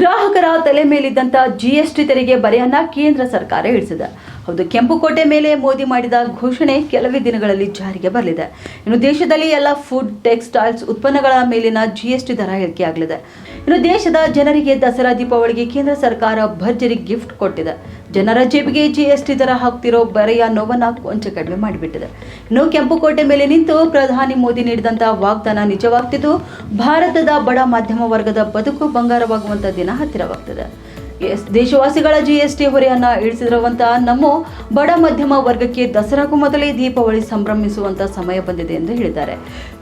ಗ್ರಾಹಕರ ತಲೆ ಮೇಲಿದ್ದಂತ ಜಿಎಸ್ಟಿ ತೆರಿಗೆ ಬರೆಯನ್ನ ಕೇಂದ್ರ ಸರ್ಕಾರ ಇಳಿಸಿದೆ. ಹೌದು, ಕೆಂಪುಕೋಟೆ ಮೇಲೆ ಮೋದಿ ಮಾಡಿದ ಘೋಷಣೆ ಕೆಲವೇ ದಿನಗಳಲ್ಲಿ ಜಾರಿಗೆ ಬರಲಿದೆ. ಇನ್ನು ದೇಶದಲ್ಲಿ ಎಲ್ಲ ಫುಡ್ ಟೆಕ್ಸ್ಟೈಲ್ಸ್ ಉತ್ಪನ್ನಗಳ ಮೇಲಿನ ಜಿಎಸ್ಟಿ ದರ ಇಳಿಕೆಯಾಗಲಿದೆ ಇನ್ನು ದೇಶದ ಜನರಿಗೆ ದಸರಾ ದೀಪಾವಳಿಗೆ ಕೇಂದ್ರ ಸರ್ಕಾರ ಭರ್ಜರಿ ಗಿಫ್ಟ್ ಕೊಟ್ಟಿದೆ. ಜನರ ಜೇಬಿಗೆ ಜಿಎಸ್ಟಿ ದರ ಹಾಕ್ತಿರೋ ಬರೆಯ ನೋವನ್ನ ಕೊಂಚ ಕಡಿಮೆ ಮಾಡಿಬಿಟ್ಟಿದೆ. ಇನ್ನು ಕೆಂಪುಕೋಟೆ ಮೇಲೆ ನಿಂತು ಪ್ರಧಾನಿ ಮೋದಿ ನೀಡಿದಂತಹ ವಾಗ್ದಾನ ನಿಜವಾಗ್ತಿದ್ದು? ಭಾರತದ ಬಡ ಮಧ್ಯಮ ವರ್ಗದ ಬದುಕು ಬಂಗಾರವಾಗುವಂಥ ದಿನ ಹತ್ತಿರವಾಗ್ತಿದೆ. ಎಸ್ ದೇಶವಾಸಿಗಳ ಜಿಎಸ್ಟಿ ಹೊರೆಯನ್ನ ಇಳಿಸಿರುವಂತಹ ನಮ್ಮ ಬಡ ಮಧ್ಯಮ ವರ್ಗಕ್ಕೆ ದಸರಾಕ್ಕೂ ಮೊದಲೇ ದೀಪಾವಳಿ ಸಂಭ್ರಮಿಸುವಂತಹ ಸಮಯ ಬಂದಿದೆ ಎಂದು ಹೇಳಿದ್ದಾರೆ.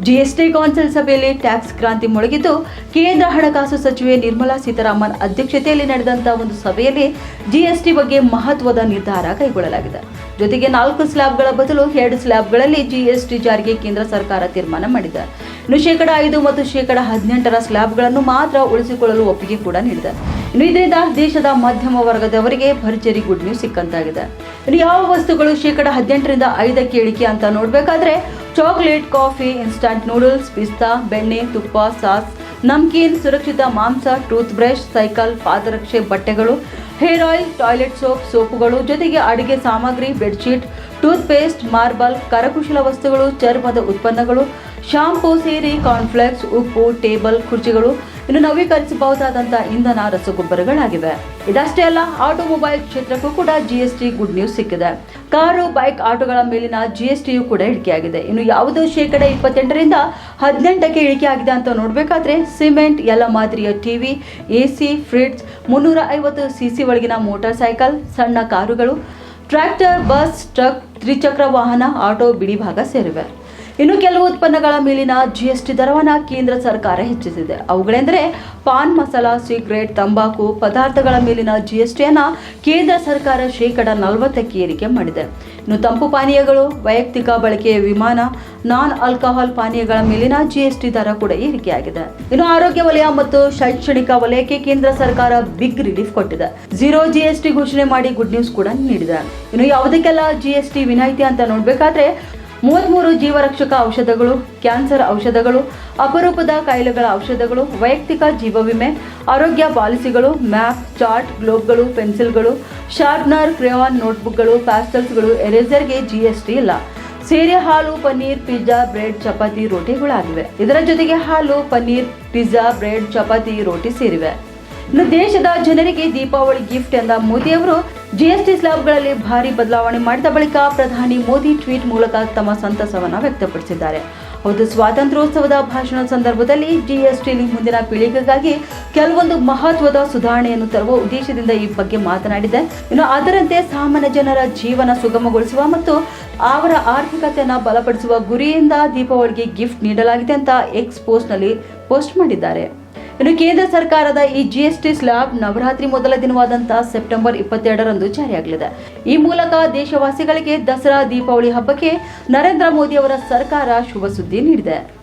ಜಿಎಸ್ಟಿ ಕೌನ್ಸಿಲ್ ಸಭೆಯಲ್ಲಿ ಟ್ಯಾಕ್ಸ್ ಕ್ರಾಂತಿ ಮೊಳಗಿದ್ದು, ಕೇಂದ್ರ ಹಣಕಾಸು ಸಚಿವೆ ನಿರ್ಮಲಾ ಸೀತಾರಾಮನ್ ಅಧ್ಯಕ್ಷತೆಯಲ್ಲಿ ನಡೆದಂತಹ ಒಂದು ಸಭೆಯಲ್ಲಿ ಜಿಎಸ್ಟಿ ಬಗ್ಗೆ ಮಹತ್ವದ ನಿರ್ಧಾರ ಕೈಗೊಳ್ಳಲಾಗಿದೆ. ಜೊತೆಗೆ ನಾಲ್ಕು ಸ್ಲ್ಯಾಬ್ಗಳ ಬದಲು ಎರಡು ಸ್ಲ್ಯಾಬ್ಗಳಲ್ಲಿ ಜಿಎಸ್ಟಿ ಜಾರಿಗೆ ಕೇಂದ್ರ ಸರ್ಕಾರ ತೀರ್ಮಾನ ಮಾಡಿದೆ. ಇನ್ನು ಶೇಕಡ ಐದು ಮತ್ತು ಶೇಕಡ ಹದಿನೆಂಟರ ಸ್ಲ್ಯಾಬ್ಗಳನ್ನು ಮಾತ್ರ ಉಳಿಸಿಕೊಳ್ಳಲು ಒಪ್ಪಿಗೆ ಕೂಡ ನೀಡಿದೆ. ಇನ್ನು ಇದರಿಂದ ದೇಶದ ಮಧ್ಯಮ ವರ್ಗದವರಿಗೆ ಭರ್ಜರಿ ಗುಡ್ ನ್ಯೂಸ್ ಸಿಕ್ಕಂತಾಗಿದೆ. ಇನ್ನು ಯಾವ ವಸ್ತುಗಳು ಶೇಕಡ ಹದಿನೆಂಟರಿಂದ ಐದಕ್ಕೆ ಇಳಿಕೆ ಅಂತ ನೋಡಬೇಕಾದ್ರೆ ಚಾಕ್ಲೇಟ್, ಕಾಫಿ, ಇನ್ಸ್ಟಂಟ್ ನೂಡಲ್ಸ್, ಪಿಸ್ತಾ, ಬೆಣ್ಣೆ, ತುಪ್ಪ, ಸಾಸ್, ನಮ್ಕೀನ್, ಸುರಕ್ಷಿತ ಮಾಂಸ ಟೂತ್ ಬ್ರಷ್ ಸೈಕಲ್, ಪಾದರಕ್ಷೆ, ಬಟ್ಟೆಗಳು ಹೇರ್ ಆಯಿಲ್, ಟಾಯ್ಲೆಟ್ ಸೋಪ್, ಸೋಪುಗಳು, ಜೊತೆಗೆ ಅಡುಗೆ ಸಾಮಗ್ರಿ, ಬೆಡ್ಶೀಟ್ ಟೂತ್ ಪೇಸ್ಟ್ ಮಾರ್ಬಲ್, ಕರಕುಶಲ ವಸ್ತುಗಳು, ಚರ್ಮದ ಉತ್ಪನ್ನಗಳು, ಶಾಂಪೂ, ಸೇರಿ, ಕಾರ್ನ್ಫ್ಲೆಕ್ಸ್, ಉಪ್ಪು, ಟೇಬಲ್, ಕುರ್ಚಿಗಳು ಇನ್ನು ನವೀಕರಿಸಬಹುದಾದಂಥ ಇಂಧನ ರಸಗೊಬ್ಬರಗಳಾಗಿವೆ. ಇದಷ್ಟೇ ಅಲ್ಲ, ಆಟೋಮೊಬೈಲ್ ಕ್ಷೇತ್ರಕ್ಕೂ ಕೂಡ ಜಿಎಸ್ಟಿ ಗುಡ್ ನ್ಯೂಸ್ ಸಿಕ್ಕಿದೆ. ಕಾರು, ಬೈಕ್ ಆಟೋಗಳ ಮೇಲಿನ ಜಿಎಸ್ಟಿಯು ಕೂಡ ಇಳಿಕೆಯಾಗಿದೆ. ಇನ್ನು ಯಾವುದೋ ಶೇಕಡ ಇಪ್ಪತ್ತೆಂಟರಿಂದ ಹದಿನೆಂಟಕ್ಕೆ ಇಳಿಕೆ ಆಗಿದೆ ಅಂತ ನೋಡಬೇಕಾದ್ರೆ ಸಿಮೆಂಟ್ ಎಲ್ಲ ಮಾದರಿಯ ಟಿವಿ ಎಸಿ ಫ್ರಿಡ್ಜ್ ಮುನ್ನೂರ ಐವತ್ತು ಸಿಸಿ ಒಳಗಿನ ಮೋಟಾರ್ ಸೈಕಲ್, ಸಣ್ಣ ಕಾರುಗಳು, ಟ್ರ್ಯಾಕ್ಟರ್, ಬಸ್, ಟ್ರಕ್ ತ್ರಿಚಕ್ರ ವಾಹನ, ಆಟೋ, ಬಿಡಿ ಭಾಗ ಸೇರಿವೆ. ಇನ್ನು ಕೆಲವು ಉತ್ಪನ್ನಗಳ ಮೇಲಿನ ಜಿಎಸ್ಟಿ ದರವನ್ನು ಕೇಂದ್ರ ಸರ್ಕಾರ ಹೆಚ್ಚಿಸಿದೆ. ಅವುಗಳೆಂದರೆ ಪಾನ್ ಮಸಾಲ, ಸಿಗರೇಟ್, ತಂಬಾಕು ಪದಾರ್ಥಗಳ ಮೇಲಿನ ಜಿಎಸ್ಟಿಯನ್ನು ಕೇಂದ್ರ ಸರ್ಕಾರ ಶೇಕಡ ನಲವತ್ತಕ್ಕೆ ಏರಿಕೆ ಮಾಡಿದೆ. ಇನ್ನು ತಂಪು ಪಾನೀಯಗಳು, ವೈಯಕ್ತಿಕ ಬಳಕೆಯ ವಿಮಾನ, ನಾನ್ ಆಲ್ಕೋಹಾಲ್ ಪಾನೀಯಗಳ ಮೇಲಿನ ಜಿಎಸ್ಟಿ ದರ ಕೂಡ ಏರಿಕೆಯಾಗಿದೆ. ಇನ್ನು ಆರೋಗ್ಯ ವಲಯ ಮತ್ತು ಶೈಕ್ಷಣಿಕ ವಲಯಕ್ಕೆ ಕೇಂದ್ರ ಸರ್ಕಾರ ಬಿಗ್ ರಿಲೀಫ್ ಕೊಟ್ಟಿದೆ. ಝೀರೋ ಜಿಎಸ್ಟಿ ಘೋಷಣೆ ಮಾಡಿ ಗುಡ್ ನ್ಯೂಸ್ ಕೂಡ ನೀಡಿದೆ. ಇನ್ನು ಯಾವುದಕ್ಕೆಲ್ಲ ಜಿಎಸ್ಟಿ ವಿನಾಯಿತಿ ಅಂತ ನೋಡಬೇಕಾದ್ರೆ ಮೂವತ್ತ್ಮೂರು ಜೀವರಕ್ಷಕ ಔಷಧಗಳು, ಕ್ಯಾನ್ಸರ್ ಔಷಧಗಳು, ಅಪರೂಪದ ಕಾಯಿಲೆಗಳ ಔಷಧಗಳು, ವೈಯಕ್ತಿಕ ಜೀವ ವಿಮೆ ಆರೋಗ್ಯ ಪಾಲಿಸಿಗಳು, ಮ್ಯಾಪ್, ಚಾರ್ಟ್, ಗ್ಲೋಬ್ಗಳು, ಪೆನ್ಸಿಲ್ಗಳು, ಶಾರ್ಪ್ನರ್ ಕ್ರೇಯಾನ್ ನೋಟ್ಬುಕ್ಗಳು, ಪ್ಯಾಸ್ಟಲ್ಸ್ಗಳು, ಎರೇಸರ್ಗೆ ಟಿ ಇಲ್ಲ. ಸೀರೆ, ಹಾಲು, ಪನ್ನೀರ್, ಪಿಜ್ಜಾ, ಬ್ರೆಡ್, ಚಪಾತಿ, ರೋಟಿಗಳಾಗಿವೆ. ಇದರ ಜೊತೆಗೆ ಹಾಲು, ಪನ್ನೀರ್, ಪಿಜ್ಜಾ, ಬ್ರೆಡ್, ಚಪಾತಿ, ರೋಟಿ ಸೇರಿವೆ. ಇನ್ನು ದೇಶದ ಜನರಿಗೆ ದೀಪಾವಳಿ ಗಿಫ್ಟ್ ಎಂದ ಮೋದಿ ಅವರು ಜಿಎಸ್ಟಿ ಸ್ಲಾಬ್ಗಳಲ್ಲಿ ಭಾರಿ ಬದಲಾವಣೆ ಮಾಡಿದ ಬಳಿಕ ಪ್ರಧಾನಿ ಮೋದಿ ಟ್ವೀಟ್ ಮೂಲಕ ತಮ್ಮ ಸಂತಸವನ್ನು ವ್ಯಕ್ತಪಡಿಸಿದ್ದಾರೆ. ಹೌದು, ಸ್ವಾತಂತ್ರ್ಯೋತ್ಸವದ ಭಾಷಣ ಸಂದರ್ಭದಲ್ಲಿ ಜಿಎಸ್ಟಿಲಿ ಮುಂದಿನ ಪೀಳಿಗೆಗಾಗಿ ಕೆಲವೊಂದು ಮಹತ್ವದ ಸುಧಾರಣೆಯನ್ನು ತರುವ ಉದ್ದೇಶದಿಂದ ಈ ಬಗ್ಗೆ ಮಾತನಾಡಿದೆ. ಇನ್ನು ಅದರಂತೆ ಸಾಮಾನ್ಯ ಜನರ ಜೀವನ ಸುಗಮಗೊಳಿಸುವ ಮತ್ತು ಅವರ ಆರ್ಥಿಕತೆಯನ್ನು ಬಲಪಡಿಸುವ ಗುರಿಯಿಂದ ದೀಪಾವಳಿಗೆ ಗಿಫ್ಟ್ ನೀಡಲಾಗಿದೆ ಅಂತ ಎಕ್ಸ್ ಪೋಸ್ಟ್ನಲ್ಲಿ ಪೋಸ್ಟ್ ಮಾಡಿದ್ದಾರೆ. ಇನ್ನು ಕೇಂದ್ರ ಸರ್ಕಾರದ ಈ ಜಿಎಸ್ಟಿ ಸ್ಲಾಬ್ ನವರಾತ್ರಿ ಮೊದಲ ದಿನವಾದಂತಹ ಸೆಪ್ಟೆಂಬರ್ ಇಪ್ಪತ್ತೆರಡರಂದು ಜಾರಿಯಾಗಲಿದೆ. ಈ ಮೂಲಕ ದೇಶವಾಸಿಗಳಿಗೆ ದಸರಾ, ದೀಪಾವಳಿ ಹಬ್ಬಕ್ಕೆ ನರೇಂದ್ರ ಮೋದಿ ಅವರ ಸರ್ಕಾರ ಶುಭ ಸುದ್ದಿ ನೀಡಿದೆ.